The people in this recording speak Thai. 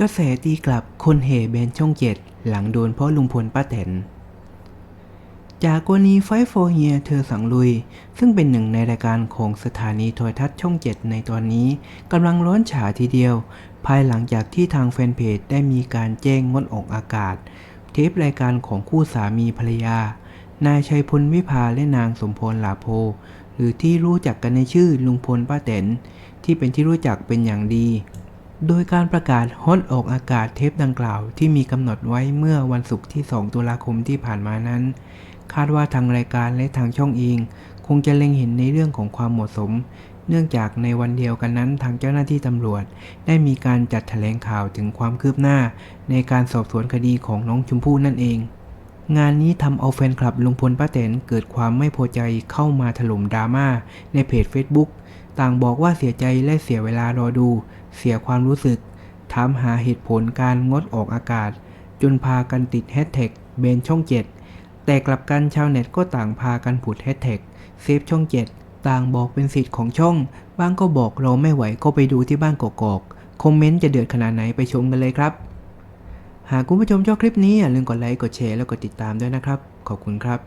กระแสตีกลับคนเหแบนช่องเจ็ดหลังโดนเพ่อลุงพลป้าแตนจากกรณีไฟโฟเฮียเธอสังลุย ซึ่งเป็นหนึ่งในรายการของสถานีโทรทัศน์ช่องเจ็ดในตอนนี้กำลังร้อนฉาทีเดียว ภายหลังจากที่ทางแฟนเพจได้มีการแจ้งงดออกอากาศ เทปรายการของคู่สามีภรรยา นายชัยพลวิภาและนางสมพรหลาโพ หรือที่รู้จักกันในชื่อลุงพลป้าแตนที่เป็นที่รู้จักเป็นอย่างดี โดยการประกาศฮดออกอากาศเทปดังกล่าวที่มีกำหนดไว้เมื่อวันศุกร์ที่ 2 ตุลาคมที่ผ่านมานั้น คาดว่าทางรายการและทางช่องเอง คงจะเล็งเห็นในเรื่องของความเหมาะสม เนื่องจากในวันเดียวกันนั้นทางเจ้าหน้าที่ตำรวจ ได้มีการจัดแถลงข่าวถึงความคืบหน้า ในการสอบสวนคดีของน้องชมพู่นั่นเอง งานนี้ทำเอาแฟนคลับลุงพลป้าแตนเกิดความไม่พอใจเข้ามาถล่มดราม่าในเพจ Facebook ต่างบอกว่าเสียใจและเสียเวลารอดู เสียความรู้สึก ถามหาเหตุผลการงดออกอากาศ จนพากันติดแฮชแท็กเบนช่อง 7 แต่กลับกันชาวเน็ตก็ต่างพากันผุดแฮชแท็กเซฟช่อง 7 ต่างบอกเป็นสิทธิ์ของช่อง บ้างก็บอกเราไม่ไหวก็ไปดูที่บ้านกอกๆคอมเมนต์จะเดือดขนาดไหนไปชมกันเลยครับ หากคุณผู้ชมชอบคลิปนี้อย่าลืมกดไลค์ กดแชร์ แล้วกดติดตามด้วยนะครับ ขอบคุณครับ